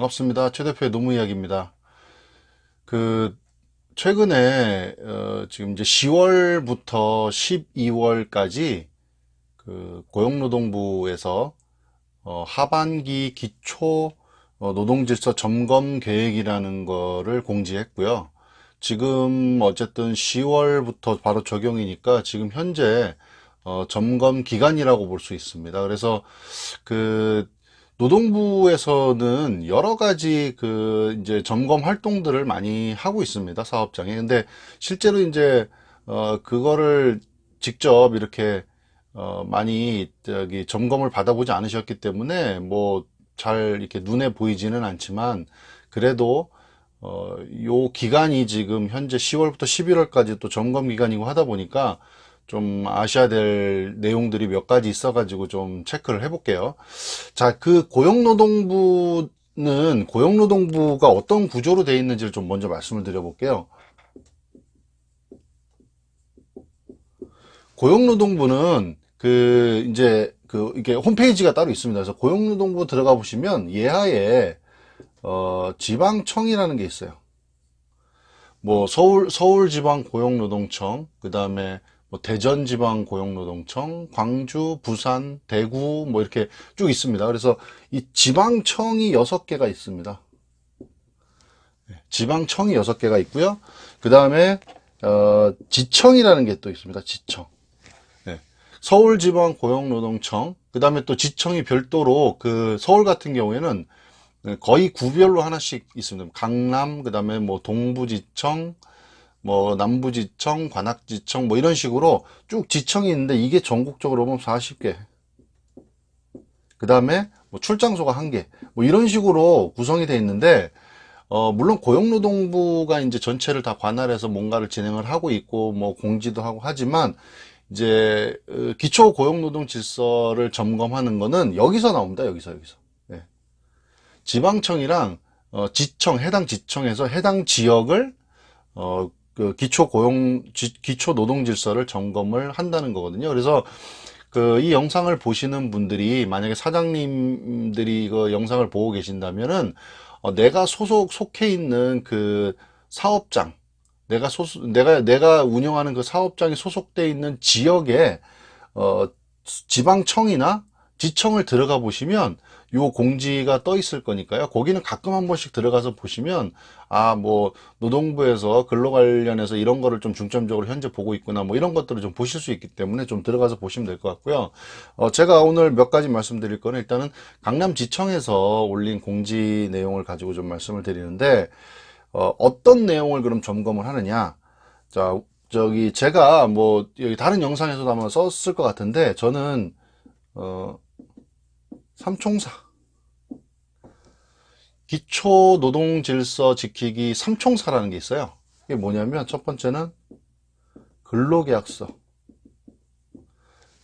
반갑습니다. 최 대표의 노무 이야기입니다. 그 최근에 어, 지금 이제 10월부터 12월까지 그 고용노동부에서 어, 하반기 기초 어, 노동질서 점검 계획이라는 거를 공지했고요. 지금 어쨌든 10월부터 바로 적용이니까 지금 현재 어, 점검 기간이라고 볼 수 있습니다. 그래서 그 노동부에서는 여러 가지 그 이제 점검 활동들을 많이 하고 있습니다. 사업장에. 근데 실제로 이제 어 그거를 직접 이렇게 어 많이 저기 점검을 받아보지 않으셨기 때문에 뭐 잘 이렇게 눈에 보이지는 않지만 그래도 어, 요 기간이 지금 현재 10월부터 11월까지 또 점검 기간이고 하다 보니까 좀 아셔야 될 내용들이 몇 가지 있어가지고 좀 체크를 해볼게요. 자, 그 고용노동부는 고용노동부가 어떤 구조로 되어 있는지를 좀 먼저 말씀을 드려볼게요. 고용노동부는 그 이제 그 이게 홈페이지가 따로 있습니다. 그래서 고용노동부 들어가 보시면 예하에 어 지방청이라는 게 있어요. 뭐 서울 서울지방 고용노동청 그 다음에 뭐 대전지방고용노동청, 광주, 부산, 대구 뭐 이렇게 쭉 있습니다. 그래서 이 지방청이 여섯 개가 있습니다. 네, 지방청이 여섯 개가 있고요. 그 다음에 어, 지청이라는 게 또 있습니다. 지청. 네. 서울지방 고용노동청. 그 다음에 또 지청이 별도로 그 서울 같은 경우에는 거의 구별로 하나씩 있습니다. 강남, 그 다음에 뭐 동부지청, 뭐 남부지청, 관악지청 뭐 이런 식으로 쭉 지청이 있는데 이게 전국적으로 보면 40개. 그 다음에 뭐 출장소가 한 개. 뭐 이런 식으로 구성이 돼 있는데 어 물론 고용노동부가 이제 전체를 다 관할해서 뭔가를 진행을 하고 있고 뭐 공지도 하고 하지만 이제 어, 기초 고용노동 질서를 점검하는 거는 여기서 나옵니다. 여기서 여기서. 네. 지방청이랑 어, 지청 해당 지청에서 해당 지역을 어, 그 기초 고용 기초 노동 질서를 점검을 한다는 거거든요. 그래서 그 이 영상을 보시는 분들이 만약에 사장님들이 그 영상을 보고 계신다면은 어, 내가 소속 속해 있는 그 사업장 내가 소수 내가 내가 운영하는 그 사업장이 소속돼 있는 지역에 어 지방청이나 지청을 들어가 보시면 요 공지가 떠 있을 거니까요. 거기는 가끔 한 번씩 들어가서 보시면 아 뭐 노동부에서 근로 관련해서 이런 거를 좀 중점적으로 현재 보고 있구나 뭐 이런 것들을 좀 보실 수 있기 때문에 좀 들어가서 보시면 될 것 같고요. 어 제가 오늘 몇 가지 말씀드릴 거는 일단은 강남지청에서 올린 공지 내용을 가지고 좀 말씀을 드리는데 어 어떤 내용을 그럼 점검을 하느냐? 자 저기 제가 뭐 여기 다른 영상에서도 한번 썼을 것 같은데 저는 어 삼총사. 기초 노동 질서 지키기 삼총사라는 게 있어요. 이게 뭐냐면 첫 번째는 근로계약서.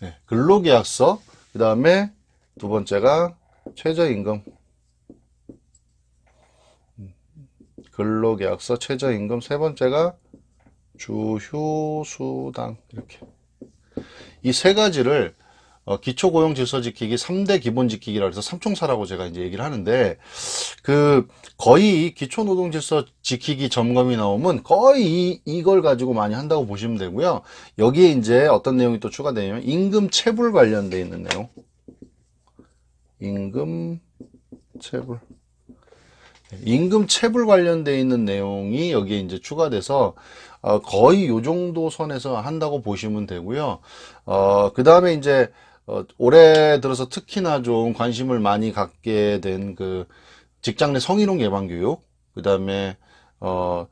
네, 근로계약서. 그 다음에 두 번째가 최저임금. 근로계약서, 최저임금. 세 번째가 주휴수당. 이렇게. 이 세 가지를 어, 기초 고용 질서 지키기 3대 기본 지키기라 해서 삼총사라고 제가 이제 얘기를 하는데 그 거의 기초 노동 질서 지키기 점검이 나오면 거의 이, 이걸 가지고 많이 한다고 보시면 되고요. 여기에 이제 어떤 내용이 또 추가되냐면 임금 체불 관련돼 있는 내용. 임금 체불. 임금 체불 관련돼 있는 내용이 여기에 이제 추가돼서 어, 거의 요 정도 선에서 한다고 보시면 되고요. 어, 그 다음에 이제 어, 올해 들어서 특히나 좀 관심을 많이 갖게 된 그 직장 내 성희롱 예방 교육, 그 다음에 어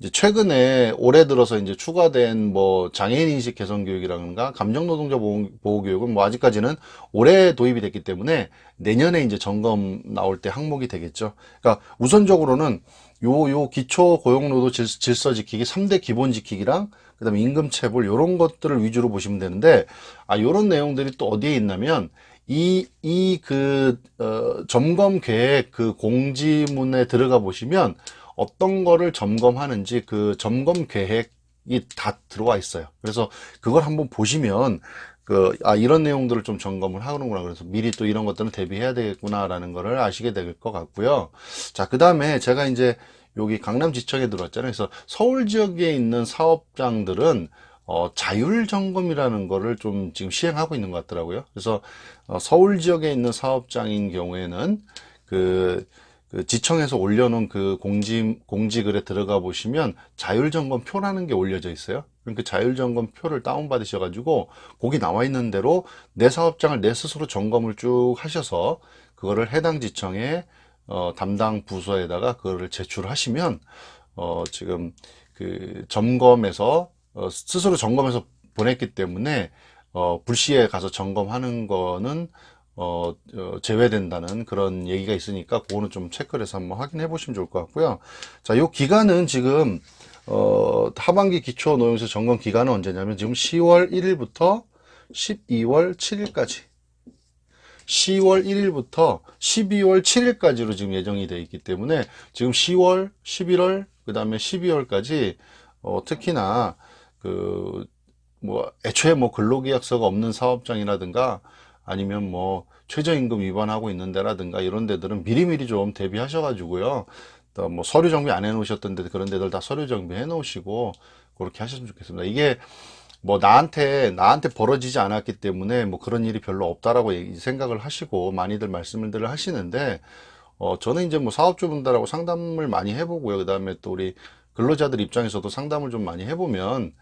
이제 최근에 올해 들어서 이제 추가된 뭐 장애인 인식 개선 교육이라든가 감정 노동자 보호, 보호 교육은 뭐 아직까지는 올해 도입이 됐기 때문에 내년에 이제 점검 나올 때 항목이 되겠죠. 그러니까 우선적으로는 요 요 기초 고용노동 질서 지키기 3대 기본 지키기랑 그 다음에 임금 체불 요런 것들을 위주로 보시면 되는데 아 요런 내용들이 또 어디에 있냐면 이 이 그 어, 점검 계획 그 공지문에 들어가 보시면 어떤 거를 점검하는지 그 점검 계획 이게 다 들어와 있어요. 그래서 그걸 한번 보시면 그, 아, 이런 내용들을 좀 점검을 하는구나. 그래서 미리 또 이런 것들은 대비해야 되겠구나라는 거를 아시게 될 것 같고요. 자, 그 다음에 제가 이제 여기 강남 지청에 들어왔잖아요. 그래서 서울 지역에 있는 사업장들은 어, 자율 점검이라는 거를 좀 지금 시행하고 있는 것 같더라고요. 그래서 어, 서울 지역에 있는 사업장인 경우에는 그, 그 지청에서 올려놓은 그 공지 공지글에 들어가 보시면 자율 점검 표라는 게 올려져 있어요. 그러니까 자율 점검 표를 다운 받으셔가지고 거기 나와 있는 대로 내 사업장을 내 스스로 점검을 쭉 하셔서 그거를 해당 지청에 어, 담당 부서에다가 그거를 제출하시면 어, 지금 그 점검에서 어, 스스로 점검해서 보냈기 때문에 어, 불시에 가서 점검하는 거는 어, 어, 제외된다는 그런 얘기가 있으니까 그거는 좀 체크를 해서 한번 확인해 보시면 좋을 것 같고요. 자, 요 기간은 지금 어, 하반기 기초 노용세 점검 기간은 언제냐면 지금 10월 1일부터 12월 7일까지 10월 1일부터 12월 7일까지로 지금 예정이 되어 있기 때문에 지금 10월, 11월, 그 다음에 12월까지 어, 특히나 그 뭐 애초에 뭐 근로계약서가 없는 사업장이라든가 아니면 뭐 최저임금 위반하고 있는 데라든가 이런 데들은 미리미리 좀 대비하셔 가지고요. 또뭐 서류 정비 안 해 놓으셨던 데 그런 데들 다 서류 정비 해 놓으시고 그렇게 하셨으면 좋겠습니다. 이게 뭐 나한테 나한테 벌어지지 않았기 때문에 뭐 그런 일이 별로 없다라고 생각을 하시고 많이들 말씀을 하시는데 어 저는 이제 뭐 사업주분들하고 상담을 많이 해보고요. 그다음에 또 우리 근로자들 입장에서도 상담을 좀 많이 해보면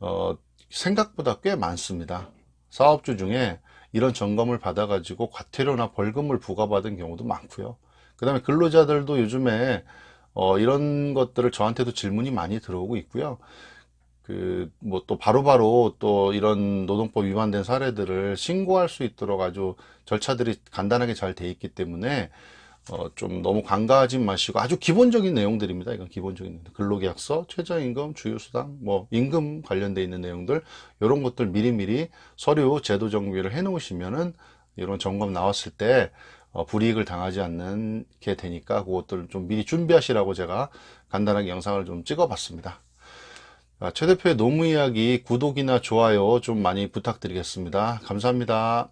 어 생각보다 꽤 많습니다. 사업주 중에 이런 점검을 받아가지고 과태료나 벌금을 부과받은 경우도 많고요. 그 다음에 근로자들도 요즘에 어 이런 것들을 저한테도 질문이 많이 들어오고 있고요. 그, 뭐 또 바로바로 또 이런 노동법 위반된 사례들을 신고할 수 있도록 아주 절차들이 간단하게 잘 돼 있기 때문에 어, 좀 너무 간과하지 마시고 아주 기본적인 내용들입니다. 이건 기본적인. 근로계약서, 최저임금, 주휴수당, 뭐 임금 관련돼 있는 내용들 이런 것들 미리미리 서류 제도 정비를 해 놓으시면은 이런 점검 나왔을 때 어, 불이익을 당하지 않는 게 되니까 그것들을 좀 미리 준비하시라고 제가 간단하게 영상을 좀 찍어 봤습니다. 아, 최 대표의 노무 이야기 구독이나 좋아요 좀 많이 부탁드리겠습니다. 감사합니다.